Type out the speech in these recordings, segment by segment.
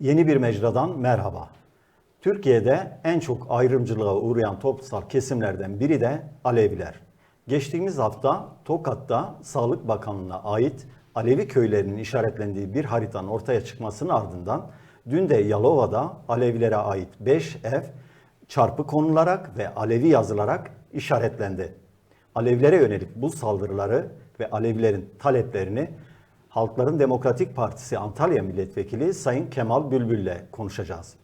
Yeni bir mecradan merhaba. Türkiye'de en çok ayrımcılığa uğrayan toplumsal kesimlerden biri de Aleviler. Geçtiğimiz hafta Tokat'ta Sağlık Bakanlığı'na ait Alevi köylerinin işaretlendiği bir haritanın ortaya çıkmasının ardından dün de Yalova'da Alevilere ait 5 ev çarpı konularak ve Alevi yazılarak işaretlendi. Alevilere yönelik bu saldırıları ve Alevilerin taleplerini Halkların Demokratik Partisi Antalya Milletvekili Sayın Kemal Bülbül ile konuşacağız.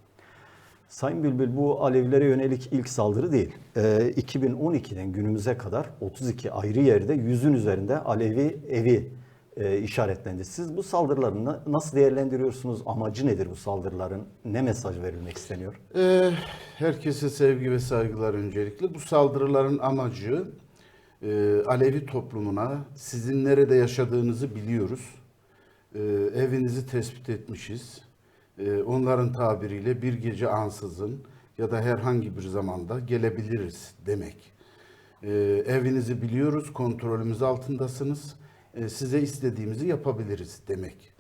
Sayın Bülbül bu Alevilere yönelik ilk saldırı değil. Ee, 2012'den günümüze kadar 32 ayrı yerde yüzün üzerinde Alevi evi e, işaretlendi. Siz bu saldırıları na- nasıl değerlendiriyorsunuz? Amacı nedir bu saldırıların? Ne mesaj verilmek isteniyor? Ee, herkese sevgi ve saygılar öncelikle. Bu saldırıların amacı e, Alevi toplumuna sizin nerede yaşadığınızı biliyoruz. E, evinizi tespit etmişiz. E, onların tabiriyle bir gece ansızın ya da herhangi bir zamanda gelebiliriz demek. E, evinizi biliyoruz, kontrolümüz altındasınız. E, size istediğimizi yapabiliriz demek.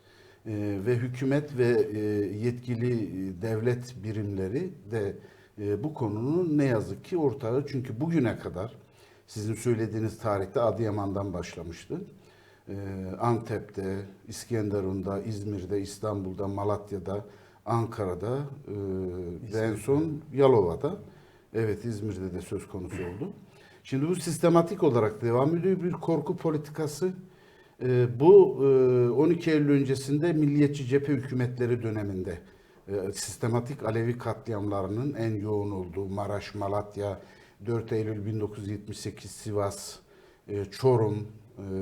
E, ve hükümet ve e, yetkili devlet birimleri de e, bu konunun ne yazık ki ortağı. Çünkü bugüne kadar sizin söylediğiniz tarihte Adıyaman'dan başlamıştı. E, Antep'te, İskenderun'da, İzmir'de, İstanbul'da, Malatya'da, Ankara'da e, ve en son Yalova'da. Evet İzmir'de de söz konusu oldu. Şimdi bu sistematik olarak devam ediyor bir korku politikası. Ee, bu e, 12 Eylül öncesinde milliyetçi cephe hükümetleri döneminde e, sistematik Alevi katliamlarının en yoğun olduğu Maraş, Malatya, 4 Eylül 1978 Sivas, e, Çorum, e,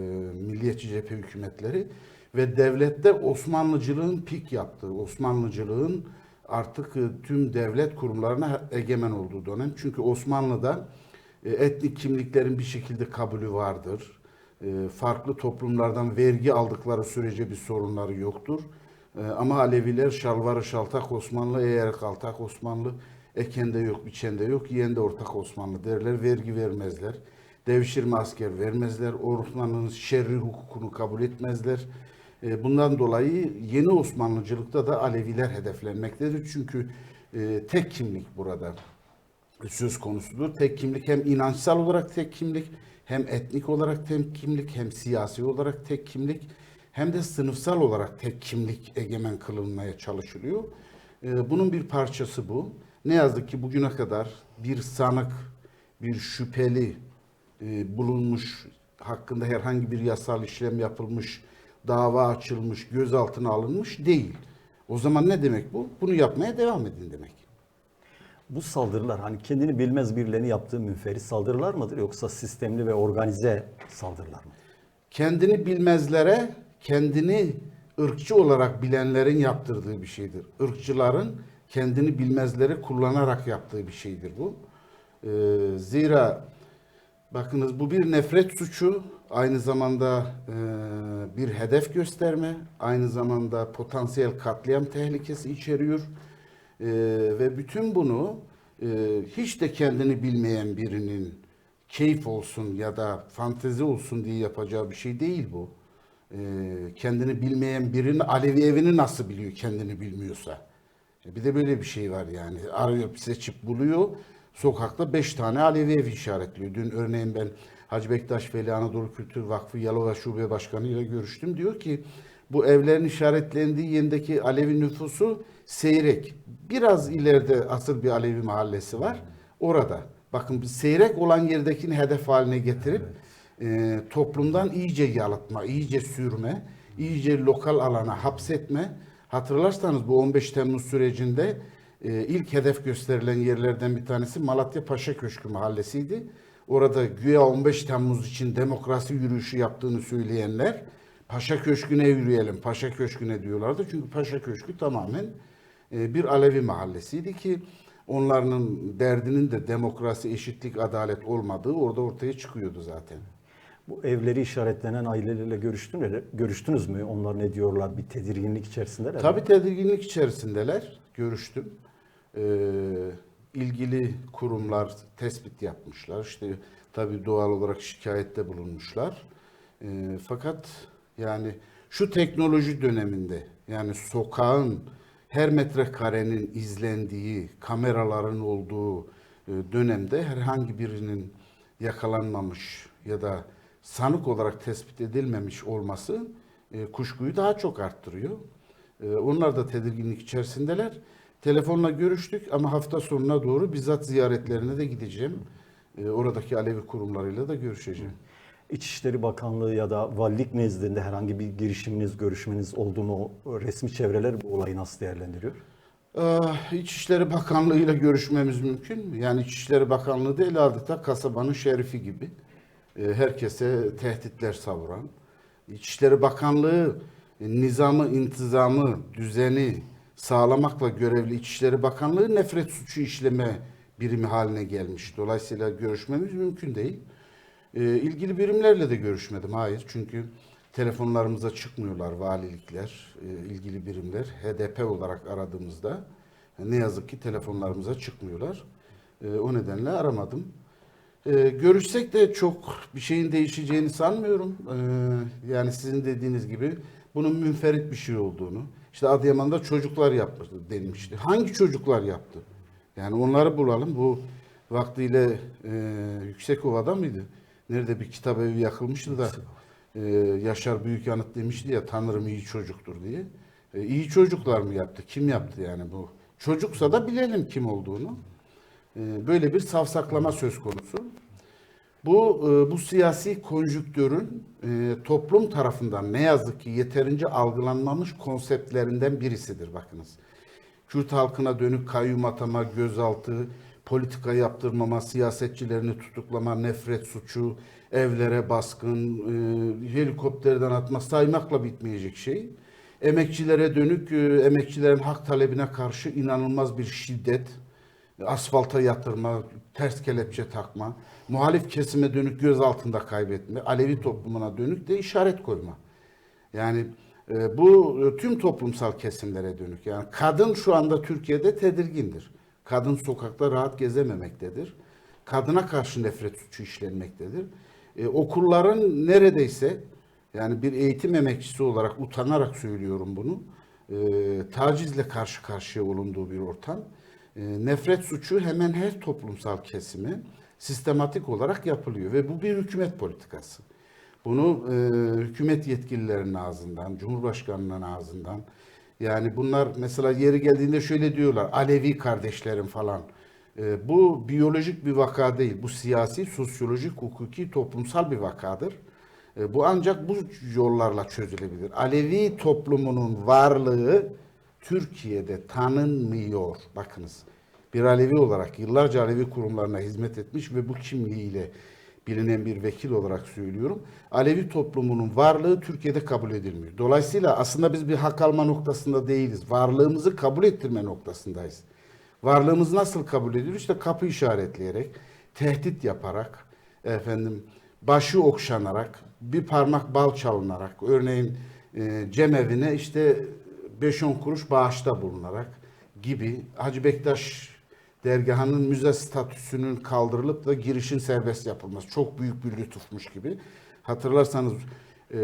milliyetçi cephe hükümetleri ve devlette Osmanlıcılığın pik yaptığı, Osmanlıcılığın artık e, tüm devlet kurumlarına egemen olduğu dönem. Çünkü Osmanlı'da e, etnik kimliklerin bir şekilde kabulü vardır. Farklı toplumlardan vergi aldıkları sürece bir sorunları yoktur. Ama Aleviler şalvarı şaltak Osmanlı, eğer kaltak Osmanlı, ekende yok, biçende yok, yiyende ortak Osmanlı derler. Vergi vermezler. Devşirme asker vermezler. Osmanlı'nın şerri hukukunu kabul etmezler. E, Bundan dolayı yeni Osmanlıcılıkta da Aleviler hedeflenmektedir. Çünkü e, tek kimlik burada söz konusudur. Tek kimlik hem inançsal olarak tek kimlik, hem etnik olarak tek kimlik, hem siyasi olarak tek kimlik, hem de sınıfsal olarak tek kimlik egemen kılınmaya çalışılıyor. Ee, Bunun bir parçası bu. Ne yazık ki bugüne kadar bir sanık, bir şüpheli e, bulunmuş, hakkında herhangi bir yasal işlem yapılmış, dava açılmış, gözaltına alınmış değil. O zaman ne demek bu? Bunu yapmaya devam edin demek. Bu saldırılar hani kendini bilmez birilerinin yaptığı münferit saldırılar mıdır yoksa sistemli ve organize saldırılar mı? kendini bilmezlere, kendini ırkçı olarak bilenlerin yaptırdığı bir şeydir. Irkçıların kendini bilmezleri kullanarak yaptığı bir şeydir bu. Ee, zira bakınız bu bir nefret suçu, aynı zamanda e, bir hedef gösterme, aynı zamanda potansiyel katliam tehlikesi içeriyor. Ee, ve bütün bunu e, hiç de kendini bilmeyen birinin keyif olsun ya da fantezi olsun diye yapacağı bir şey değil bu. Ee, kendini bilmeyen birinin Alevi evini nasıl biliyor kendini bilmiyorsa? E, Bir de böyle bir şey var yani. Arıyor, seçip buluyor. Sokakta beş tane Alevi ev işaretliyor. Dün örneğin ben Hacı Bektaş Veli Anadolu Kültür Vakfı Yalova Şube Başkanı ile görüştüm. Diyor ki bu evlerin işaretlendiği yerindeki Alevi nüfusu seyrek. Biraz ileride asıl bir Alevi mahallesi var. Orada. Bakın seyrek olan yerdekini hedef haline getirip e, toplumdan iyice yalıtma, iyice sürme, iyice lokal alana hapsetme. Hatırlarsanız bu 15 Temmuz sürecinde e, ilk hedef gösterilen yerlerden bir tanesi Malatya Paşa Köşkü mahallesiydi. Orada güya 15 Temmuz için demokrasi yürüyüşü yaptığını söyleyenler Paşa Köşkü'ne yürüyelim, Paşa Köşkü'ne diyorlardı. Çünkü Paşa Köşkü tamamen e, bir Alevi mahallesiydi ki onların derdinin de demokrasi, eşitlik, adalet olmadığı orada ortaya çıkıyordu zaten. Bu evleri işaretlenen ailelerle görüştünüz, görüştünüz mü? Onlar ne diyorlar? Bir tedirginlik içerisindeler mi? Tabii tedirginlik içerisindeler. Görüştüm. Ee, ilgili kurumlar tespit yapmışlar. İşte tabii doğal olarak şikayette bulunmuşlar. Ee, fakat yani şu teknoloji döneminde yani sokağın her metrekarenin izlendiği, kameraların olduğu e, dönemde herhangi birinin yakalanmamış ya da sanık olarak tespit edilmemiş olması e, kuşkuyu daha çok arttırıyor. E, onlar da tedirginlik içerisindeler. Telefonla görüştük ama hafta sonuna doğru bizzat ziyaretlerine de gideceğim. E, oradaki Alevi kurumlarıyla da görüşeceğim. İçişleri Bakanlığı ya da valilik nezdinde herhangi bir girişiminiz, görüşmeniz oldu mu? Resmi çevreler bu olayı nasıl değerlendiriyor? Ah, İçişleri Bakanlığı ile görüşmemiz mümkün mü? Yani İçişleri Bakanlığı değil adeta kasabanın şerifi gibi. E, Herkese tehditler savuran. İçişleri Bakanlığı e, nizamı, intizamı, düzeni sağlamakla görevli İçişleri Bakanlığı nefret suçu işleme birimi haline gelmiş. Dolayısıyla görüşmemiz mümkün değil. E, ilgili birimlerle de görüşmedim. Hayır çünkü telefonlarımıza çıkmıyorlar valilikler, e, ilgili birimler. HDP olarak aradığımızda ne yazık ki telefonlarımıza çıkmıyorlar. E, o nedenle aramadım. E, görüşsek de çok bir şeyin değişeceğini sanmıyorum. E, yani sizin dediğiniz gibi bunun münferit bir şey olduğunu. İşte Adıyaman'da çocuklar yapmıştı denilmişti. Hangi çocuklar yaptı? Yani onları bulalım. Bu vaktiyle e, Yüksekova'da mıydı? Nerede bir kitap evi yakılmıştı da e, Yaşar Büyük Yanıt demişti ya Tanrım iyi çocuktur diye. E, iyi çocuklar mı yaptı? Kim yaptı yani bu? Çocuksa da bilelim kim olduğunu. E, böyle bir savsaklama söz konusu. Bu e, bu siyasi konjüktürün e, toplum tarafından ne yazık ki yeterince algılanmamış konseptlerinden birisidir bakınız. Kürt halkına dönük kayyum atama, gözaltı, politika yaptırmama, siyasetçilerini tutuklama, nefret suçu, evlere baskın, e, helikopterden atma saymakla bitmeyecek şey. Emekçilere dönük, emekçilerin hak talebine karşı inanılmaz bir şiddet, asfalta yatırma, ters kelepçe takma, muhalif kesime dönük göz altında kaybetme, Alevi toplumuna dönük de işaret koyma. Yani e, bu e, tüm toplumsal kesimlere dönük. Yani kadın şu anda Türkiye'de tedirgindir. Kadın sokakta rahat gezememektedir. Kadına karşı nefret suçu işlenmektedir. E, okulların neredeyse yani bir eğitim emekçisi olarak utanarak söylüyorum bunu. E, tacizle karşı karşıya olunduğu bir ortam. E, nefret suçu hemen her toplumsal kesimi sistematik olarak yapılıyor ve bu bir hükümet politikası. Bunu e, hükümet yetkililerinin ağzından, Cumhurbaşkanının ağzından yani bunlar mesela yeri geldiğinde şöyle diyorlar Alevi kardeşlerim falan. E, bu biyolojik bir vaka değil. Bu siyasi, sosyolojik, hukuki, toplumsal bir vakadır. E, bu ancak bu yollarla çözülebilir. Alevi toplumunun varlığı Türkiye'de tanınmıyor. Bakınız bir Alevi olarak yıllarca Alevi kurumlarına hizmet etmiş ve bu kimliğiyle bilinen bir vekil olarak söylüyorum. Alevi toplumunun varlığı Türkiye'de kabul edilmiyor. Dolayısıyla aslında biz bir hak alma noktasında değiliz. Varlığımızı kabul ettirme noktasındayız. Varlığımız nasıl kabul edilir? İşte kapı işaretleyerek, tehdit yaparak, efendim başı okşanarak, bir parmak bal çalınarak, örneğin e, cemevine işte 5-10 kuruş bağışta bulunarak gibi Hacı Bektaş dergahının müze statüsünün kaldırılıp da girişin serbest yapılması çok büyük bir lütufmuş gibi. Hatırlarsanız e,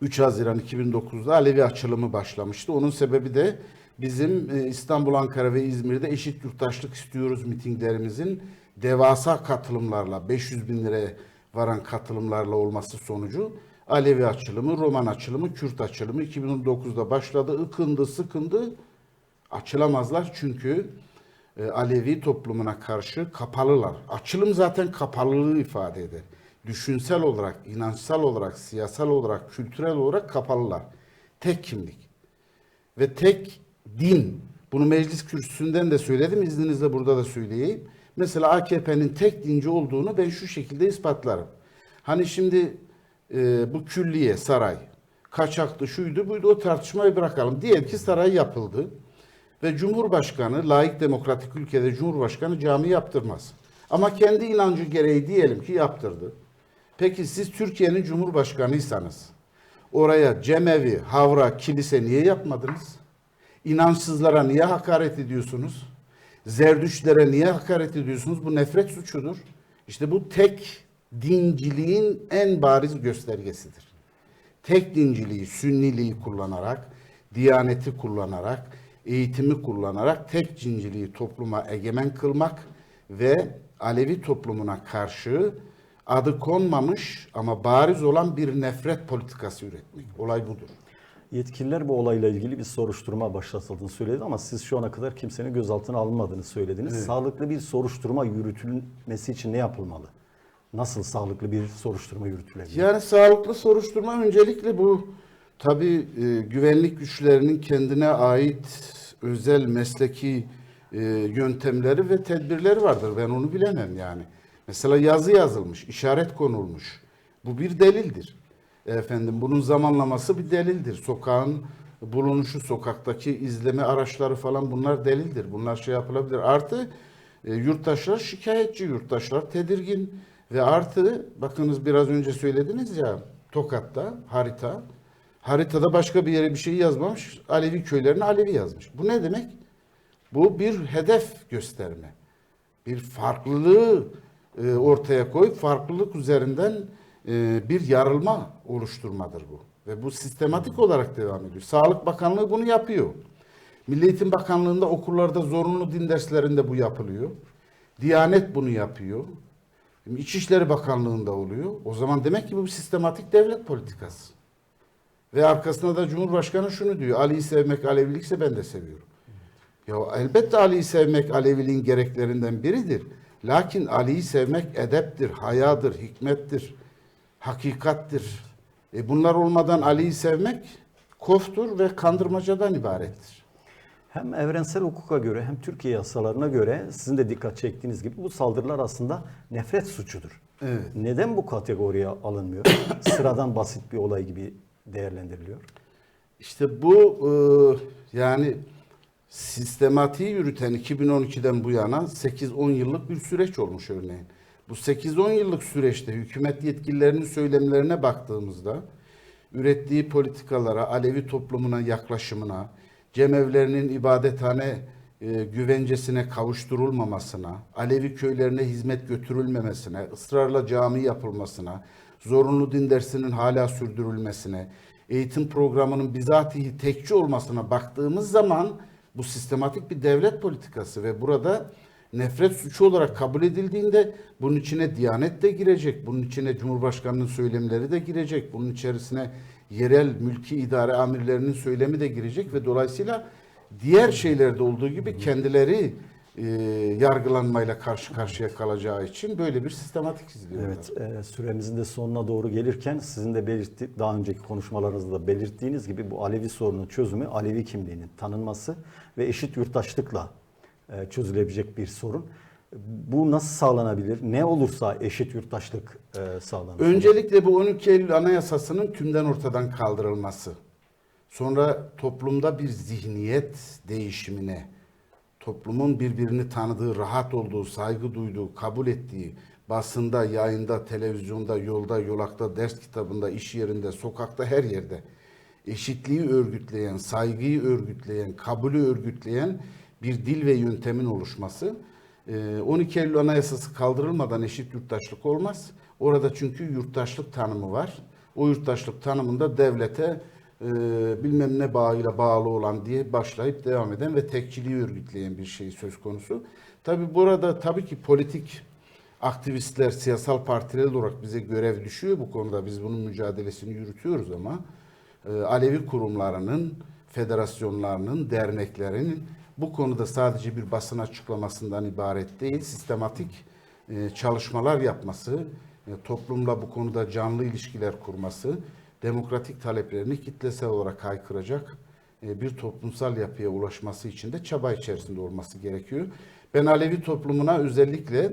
3 Haziran 2009'da Alevi açılımı başlamıştı. Onun sebebi de bizim e, İstanbul, Ankara ve İzmir'de eşit yurttaşlık istiyoruz mitinglerimizin devasa katılımlarla 500 bin liraya varan katılımlarla olması sonucu Alevi açılımı, Roman açılımı, Kürt açılımı 2009'da başladı. Ikındı, sıkındı. Açılamazlar çünkü e, Alevi toplumuna karşı kapalılar. Açılım zaten kapalılığı ifade eder. Düşünsel olarak, inançsal olarak, siyasal olarak, kültürel olarak kapalılar. Tek kimlik ve tek din. Bunu meclis kürsüsünden de söyledim, izninizle burada da söyleyeyim. Mesela AKP'nin tek dinci olduğunu ben şu şekilde ispatlarım. Hani şimdi e, bu külliye, saray, kaçaktı, şuydu, buydu o tartışmayı bırakalım. Diyelim ki saray yapıldı ve Cumhurbaşkanı, layık demokratik ülkede Cumhurbaşkanı cami yaptırmaz. Ama kendi inancı gereği diyelim ki yaptırdı. Peki siz Türkiye'nin Cumhurbaşkanıysanız oraya cemevi, havra, kilise niye yapmadınız? İnançsızlara niye hakaret ediyorsunuz? Zerdüştlere niye hakaret ediyorsunuz? Bu nefret suçudur. İşte bu tek dinciliğin en bariz göstergesidir. Tek dinciliği, sünniliği kullanarak, diyaneti kullanarak, eğitimi kullanarak tek cinciliği topluma egemen kılmak ve Alevi toplumuna karşı adı konmamış ama bariz olan bir nefret politikası üretmek. Olay budur. Yetkililer bu olayla ilgili bir soruşturma başlatıldığını söyledi ama siz şu ana kadar kimsenin gözaltına alınmadığını söylediniz. Sağlıklı bir soruşturma yürütülmesi için ne yapılmalı? Nasıl sağlıklı bir soruşturma yürütülebilir? Yani sağlıklı soruşturma öncelikle bu tabi güvenlik güçlerinin kendine ait özel mesleki e, yöntemleri ve tedbirleri vardır. Ben onu bilemem yani. Mesela yazı yazılmış, işaret konulmuş. Bu bir delildir. Efendim bunun zamanlaması bir delildir. Sokağın bulunuşu, sokaktaki izleme araçları falan bunlar delildir. Bunlar şey yapılabilir. Artı e, yurttaşlar şikayetçi, yurttaşlar tedirgin ve artı bakınız biraz önce söylediniz ya Tokat'ta harita. Haritada başka bir yere bir şey yazmamış. Alevi köylerine Alevi yazmış. Bu ne demek? Bu bir hedef gösterme. Bir farklılığı e, ortaya koy. Farklılık üzerinden e, bir yarılma oluşturmadır bu. Ve bu sistematik olarak devam ediyor. Sağlık Bakanlığı bunu yapıyor. Milli Eğitim Bakanlığı'nda okullarda zorunlu din derslerinde bu yapılıyor. Diyanet bunu yapıyor. İçişleri Bakanlığı'nda oluyor. O zaman demek ki bu bir sistematik devlet politikası. Ve arkasında da Cumhurbaşkanı şunu diyor. Ali'yi sevmek Alevilikse ben de seviyorum. Ya elbette Ali'yi sevmek Aleviliğin gereklerinden biridir. Lakin Ali'yi sevmek edeptir, hayadır, hikmettir, hakikattir. E bunlar olmadan Ali'yi sevmek koftur ve kandırmacadan ibarettir. Hem evrensel hukuka göre hem Türkiye yasalarına göre sizin de dikkat çektiğiniz gibi bu saldırılar aslında nefret suçudur. Evet. Neden bu kategoriye alınmıyor? Sıradan basit bir olay gibi değerlendiriliyor. İşte bu e, yani sistematiği yürüten 2012'den bu yana 8-10 yıllık bir süreç olmuş örneğin. Bu 8-10 yıllık süreçte hükümet yetkililerinin söylemlerine baktığımızda ürettiği politikalara, Alevi toplumuna yaklaşımına, cemevlerinin ibadethane e, güvencesine kavuşturulmamasına, Alevi köylerine hizmet götürülmemesine, ısrarla cami yapılmasına, zorunlu din dersinin hala sürdürülmesine, eğitim programının bizatihi tekçi olmasına baktığımız zaman bu sistematik bir devlet politikası ve burada nefret suçu olarak kabul edildiğinde bunun içine Diyanet de girecek, bunun içine Cumhurbaşkanı'nın söylemleri de girecek, bunun içerisine yerel mülki idare amirlerinin söylemi de girecek ve dolayısıyla diğer şeylerde olduğu gibi kendileri e, yargılanmayla karşı karşıya kalacağı için böyle bir sistematik izliyorlar. Evet, e, süremizin de sonuna doğru gelirken sizin de belirtti, daha önceki konuşmalarınızda da belirttiğiniz gibi bu Alevi sorunun çözümü Alevi kimliğinin tanınması ve eşit yurttaşlıkla e, çözülebilecek bir sorun. Bu nasıl sağlanabilir? Ne olursa eşit yurttaşlık e, sağlanır. Öncelikle bu 12 Eylül Anayasası'nın tümden ortadan kaldırılması. Sonra toplumda bir zihniyet değişimine, toplumun birbirini tanıdığı, rahat olduğu, saygı duyduğu, kabul ettiği, basında, yayında, televizyonda, yolda, yolakta, ders kitabında, iş yerinde, sokakta, her yerde eşitliği örgütleyen, saygıyı örgütleyen, kabulü örgütleyen bir dil ve yöntemin oluşması. Ee, 12 Eylül Anayasası kaldırılmadan eşit yurttaşlık olmaz. Orada çünkü yurttaşlık tanımı var. O yurttaşlık tanımında devlete e, bilmem ne bağıyla bağlı olan diye başlayıp devam eden ve tekçiliği örgütleyen bir şey söz konusu. Tabi burada tabii ki politik aktivistler, siyasal partiler olarak bize görev düşüyor bu konuda. Biz bunun mücadelesini yürütüyoruz ama e, Alevi kurumlarının, federasyonlarının, derneklerinin bu konuda sadece bir basın açıklamasından ibaret değil, sistematik e, çalışmalar yapması, e, toplumla bu konuda canlı ilişkiler kurması, demokratik taleplerini kitlesel olarak haykıracak e, bir toplumsal yapıya ulaşması için de çaba içerisinde olması gerekiyor. Ben Alevi toplumuna özellikle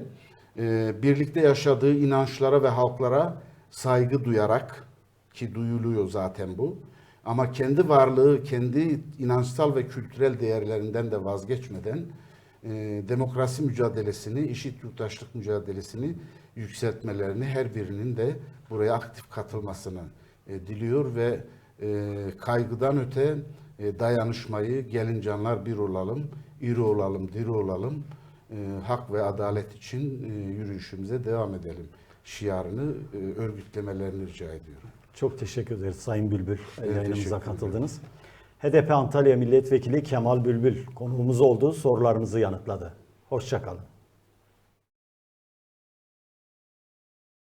e, birlikte yaşadığı inançlara ve halklara saygı duyarak ki duyuluyor zaten bu. Ama kendi varlığı, kendi inançsal ve kültürel değerlerinden de vazgeçmeden e, demokrasi mücadelesini, eşit yurttaşlık mücadelesini yükseltmelerini her birinin de buraya aktif katılmasını e, diliyor ve e, kaygıdan öte e, dayanışmayı, gelin canlar bir olalım, iri olalım, diri olalım, e, hak ve adalet için e, yürüyüşümüze devam edelim şiarını e, örgütlemelerini rica ediyorum. Çok teşekkür ederiz Sayın Bülbül. teşekkür Yayınımıza katıldınız. HDP Antalya Milletvekili Kemal Bülbül konuğumuz oldu, sorularımızı yanıtladı. Hoşçakalın.